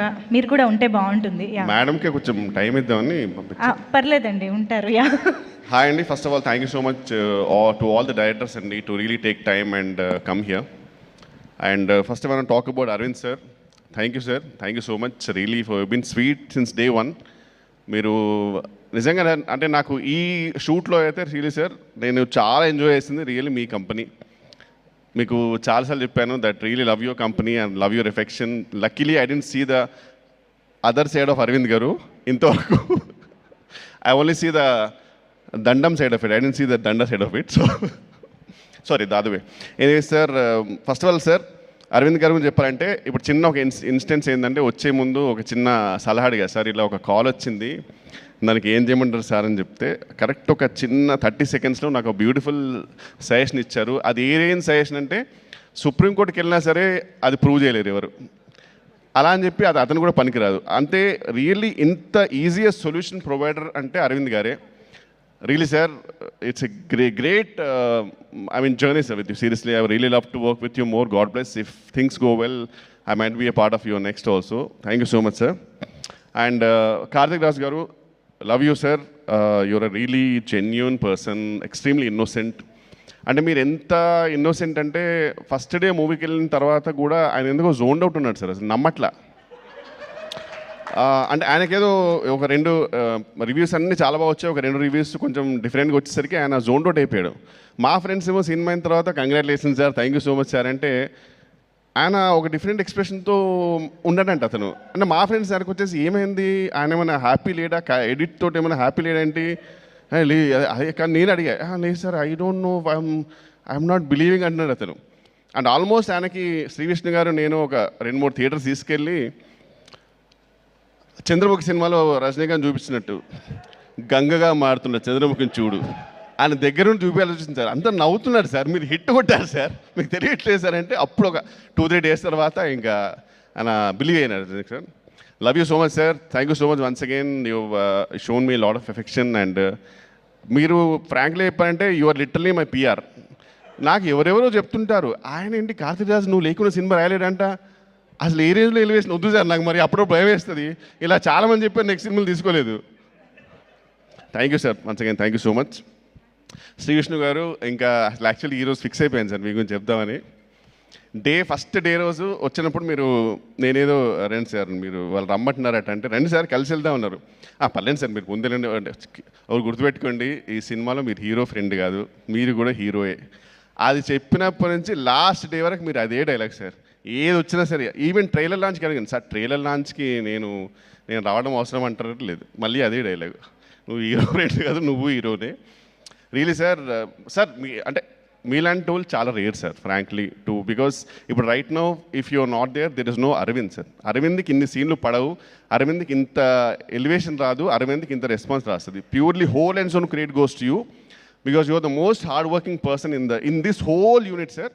వచ్చాక మీరు కూడా ఉంటే బాగుంటుంది మేడంకి కొంచెం టైం ఇద్దామని పర్లేదండి ఉంటారు యా. హాయ్ అండి. First of all thank you so much to all the directors అండి to really take time and come here and first మనం talk about Arvind sir thank you sir thank you so much really for been sweet since day one మీరు నిజంగా అంటే నాకు ఈ షూట్లో అయితే really sir నేను చాలా ఎంజాయ్ చేసింది రియల్లీ మీ కంపెనీ మీకు చాలాసార్లు చెప్పాను that really love your company and love your affection luckily I didn't see the other side of Arvind garu ఇంతవరకు ఐ ఓన్లీ సీ ద దండం side of it I didn't see the దండ side of it so sorry దాదువే anyway sir first of all sir Arvind garu గురించి చెప్పాలంటే ఇప్పుడు చిన్న ఒక ఇన్స్ instance ఏంటంటే వచ్చే ముందు ఒక చిన్న సలహా అడిగా సార్ ఇలా ఒక కాల్ వచ్చింది. దానికి ఏం చేయమంటారు సార్ అని చెప్తే కరెక్ట్ ఒక చిన్న థర్టీ సెకండ్స్లో నాకు బ్యూటిఫుల్ సజెషన్ ఇచ్చారు. అది ఏ సజెషన్ అంటే సుప్రీంకోర్టుకి వెళ్ళినా సరే అది ప్రూవ్ చేయలేరు ఎవరు. అలా అని చెప్పి అది అతను కూడా పనికిరాదు. అంతే రియల్లీ ఇంత ఈజియెస్ట్ సొల్యూషన్ ప్రొవైడర్ అంటే అరవింద్ గారే. Really sir it's a grey great uh, I mean journey sir with you. Seriously I really love to work with you more. God bless. If things go well I might be a part of your next also. Thank you so much sir. And uh, Karthik Raj garu love you sir your uh really genuine person extremely innocent అంటే మీరు ఎంత innocent అంటే first day మూవీకి వెళ్ళిన తర్వాత కూడా ఆయన ఎందుకో జోన్డ్ అవుట్ ఉన్నాడు సార్ అసలు నమ్మట్లా. Uh, అంటే ఆయనకేదో ఒక రెండు uh, రివ్యూస్ అన్నీ చాలా బాగా వచ్చాయి. ఒక రెండు రివ్యూస్ కొంచెం డిఫరెంట్గా వచ్చేసరికి ఆయన జోన్ అవుట్ అయిపోయాడు. మా ఫ్రెండ్స్ ఏమో సినిమా అయిన తర్వాత congratulation sir thank you so much sir అంటే ఆయన ఒక డిఫరెంట్ ఎక్స్ప్రెషన్తో ఉండడంట అతను. అంటే మా ఫ్రెండ్స్ దానికి వచ్చేసి ఏమైంది? ఆయన ఏమైనా హ్యాపీ లేడా? ఎడిట్ తోటి ఏమైనా హ్యాపీ లేడా "ఏ, లే అదే కానీ నేను అడిగా లేదు sir I don't know I'm I'm not believing అంటున్నాడు అతను. అండ్ ఆల్మోస్ట్ ఆయనకి శ్రీ విష్ణు గారు నేను ఒక రెండు మూడు థియేటర్స్ తీసుకెళ్ళి చంద్రముఖి సినిమాలో రజనీకాంత్ చూపించినట్టు. గంగగా మారుతున్న చంద్రముఖిని చూడు. ఆయన దగ్గర నుండి చూపించాల్సింది సార్ అంతా నవ్వుతున్నారు సార్. మీరు హిట్ కొట్టారు సార్. మీకు తెలియట్లేదు సార్ అంటే అప్పుడు ఒక టూ త్రీ డేస్ తర్వాత ఇంకా ఆయన బిలీవ్ అయినారు. Sir love you so much sir thank you so much once again you shown me lot of affection and మీరు ఫ్రాంక్లీ చెప్పారంటే you are literally my PR నాకు ఎవరెవరో చెప్తుంటారు. ఆయన ఏంటి కార్తీరాజ్ నువ్వు లేకుండా సినిమా రాయలేడంట అసలు ఏ రేంజ్లో ఎలివేషన్ వద్దు సార్ నాకు మరి అప్పుడు భయం వేస్తుంది. ఇలా చాలామంది చెప్పారు నెక్స్ట్ సినిమాలు తీసుకోలేదు. Thank you sir once again thank you so much Shri Vishnu garu ఇంకా అసలు యాక్చువల్లీ ఈరోజు ఫిక్స్ అయిపోయాను సార్ మీ గురించి చెప్దామని. డే ఫస్ట్ డే రోజు వచ్చినప్పుడు మీరు నేనేదో రండి సార్ మీరు వాళ్ళు రమ్మంటున్నారట అంటే రండి సార్ కలిసి వెళ్దాం ఉన్నారు "ఆ, పర్లేదు సార్ మీరు ముందే రండి ఎవరు గుర్తుపెట్టుకోండి ఈ సినిమాలో మీరు హీరో ఫ్రెండ్ కాదు మీరు కూడా హీరోయే. అది చెప్పినప్పటి నుంచి లాస్ట్ డే వరకు మీరు అదే డైలాగ్ సార్. ఏది వచ్చినా సరే ఈవెన్ ట్రైలర్ లాంచ్కి అడిగాను సార్ ట్రైలర్ లాంచ్కి నేను నేను రావడం అవసరం అంటారు లేదు మళ్ళీ అదే డైలాగ్ నువ్వు హీరో ఫ్రెండ్ కాదు నువ్వు హీరోనే. రియలీ సార్ సార్ మీ అంటే మీలాంటి వాళ్ళు చాలా rare sir frankly to because ఇప్పుడు right now if you are not there there is no Arvind sir అరవింద్కి ఇన్ని సీన్లు పడవు. అరవింద్కి ఇంత ఎలివేషన్ రాదు. అరవింద్కి ఇంత రెస్పాన్స్ రాస్తుంది. Purely whole and sole credit goes to you because you are the most hard working person in the in this whole unit sir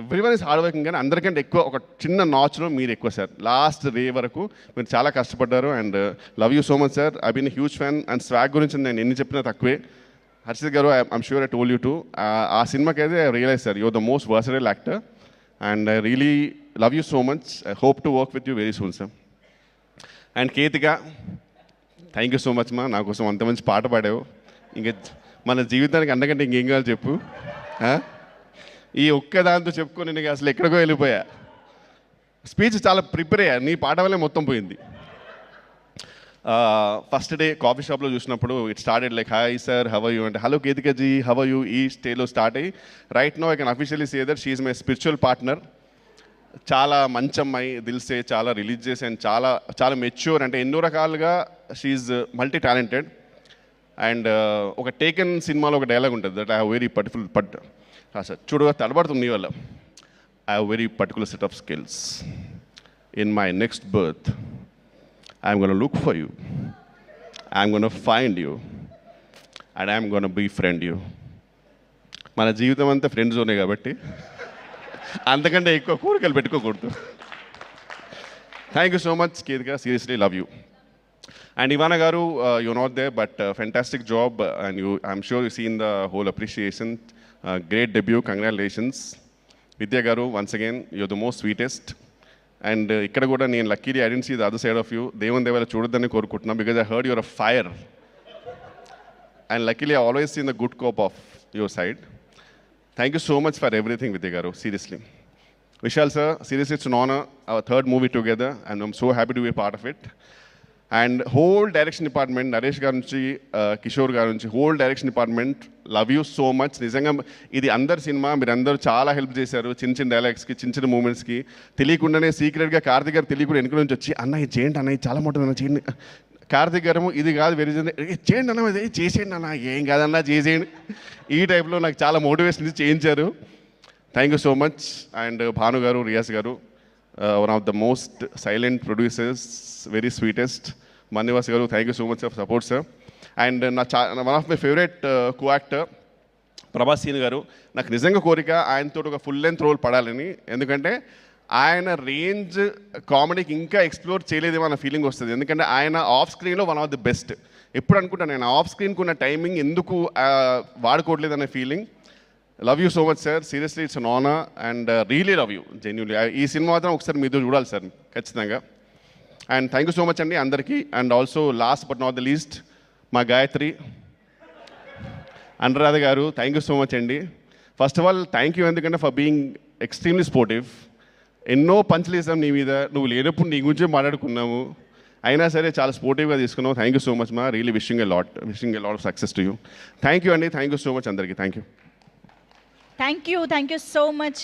everyone is hard working కానీ అందరికంటే ఎక్కువ ఒక చిన్న నాచ్లో మీరు ఎక్కువ సార్ లాస్ట్ రే వరకు మీరు చాలా కష్టపడ్డారు and love you so much sir I been huge fan and swag గురించి నేను ఎన్ని చెప్పినా తక్కువే. Harshith garu I'm sure I told you to ఆ సినిమాకి అయితే I realize sir your the most versatile actor and I really love you so much I hope to work with you very soon sir and Ketika thank you so much మా నా కోసం అంత మంచి పాట పాడావు. ఇంకా మన జీవితానికి అంతకంటే ఇంకేం కావాలి చెప్పు? ఈ ఒక్క దాంతో చెప్పుకొని నేను అసలు ఎక్కడికో వెళ్ళిపోయా. స్పీచ్ చాలా ప్రిపేర్ అయ్యా. నీ పాట వల్లే మొత్తం పోయింది. ఫస్ట్ డే కాఫీ షాప్లో చూసినప్పుడు it started like hi sir how you అంటే హలో కేతికజీ హవ్ యూ ఈ స్టేలో స్టార్ట్ అయ్యి right now I can officially say that she's my spiritual partner చాలా మంచి అమ్మాయి దిల్సే చాలా రిలీజియస్ అండ్ చాలా చాలా మెచ్యూర్ అంటే ఎన్నో రకాలుగా షీఈ్ మల్టీ టాలెంటెడ్ అండ్ ఒక టేకెన్ సినిమాలో ఒక డైలాగ్ ఉంటుంది that I have very particular put sir చూడగా తడబడుతుంది నీ వల్ల. I have very particular set of skills in my next birth I'm gonna look for you going to find you and I'm gonna be friend you మన జీవితం అంతా friend జోనే కాబట్టి అంతకంటే ఎక్కువ కోరికలు పెట్టుకోకూడదు. Thank you so much Ketika seriously love you and Ivana garu you not they but fantastic job and you I'm sure you seen the whole appreciation great debut congratulations Vidya garu once again you the most sweetest and ఇక్కడ కూడా నేను luckily I didn't see the other side of you దేవుని దేవాల చూడొద్దని కోరుకుంటున్నాను because I heard your fire and luckily I always seen the good cop of your side thank you so much for everything Vidya garu seriously Vishal sir seriously it's now our third movie together and I'm so happy to be part of it and whole direction department Naresh గారి నుంచి కిషోర్ గారి నుంచి whole direction department love you so much. నిజంగా ఇది అందరి cinema మీరు అందరూ చాలా హెల్ప్ చేశారు చిన్న చిన్న డైలాగ్స్కి చిన్న చిన్న మూమెంట్స్కి తెలియకుండానే సీక్రెట్గా కార్తిక్ గారు తెలియకుండా వెనుక నుంచి వచ్చి అన్న ఇది చేయండి అన్న ఇది చాలా మోటుంది చేయండి. కార్తిక్ గారు ఇది కాదు వెరీ చేయండి అన్న ఇది చేసేయండి అన్న ఏం కాదన్నా చేసేయండి. ఈ టైప్లో నాకు చాలా మోటివేషన్ ఇచ్చి చేయించారు. Thank you so much and Bhanu garu Riyas garu one of the most silent producers very sweetest Mannivas garu thank you so much for support sir and నా చా one of my favourite co actor Prabhas Seen garu నాకు నిజంగా కోరిక ఆయనతో ఒక full length role పడాలని. ఎందుకంటే ఆయన రేంజ్ కామెడీకి ఇంకా ఎక్స్ప్లోర్ చేయలేదేమో అన్న ఫీలింగ్ వస్తుంది. ఎందుకంటే ఆయన ఆఫ్ స్క్రీన్లో వన్ ఆఫ్ ది బెస్ట్ ఎప్పుడు అనుకుంటాను నేను ఆఫ్ స్క్రీన్కి ఉన్న టైమింగ్ ఎందుకు uh, వాడుకోవట్లేదు అనే feeling love you so much sir. Seriously it's నానా and uh, really love you genuinely. Uh, ఈ సినిమా మాత్రం ఒకసారి మీతో చూడాలి సార్. ఖచ్చితంగా. And thank you so much అండి అందరికీ. And also last but not the least మా Gayatri Anuradha garu thank you so much అండి. First of all thank you ఎందుకంటే ఫర్ బీయింగ్ ఎక్స్ట్రీమ్లీ స్పోర్టివ్. ఎన్నో పంచులు వేసాం నీ మీద. నువ్వు లేనప్పుడు నీ గురించే మాట్లాడుకున్నాము. అయినా సరే చాలా స్పోర్టివ్గా తీసుకున్నావు. థ్యాంక్ యూ సో మచ్ మా really wishing a lot wishing a lot of success to you thank you అండి. థ్యాంక్ యూ సో మచ్ అందరికీ. Thank you thank you thank you so much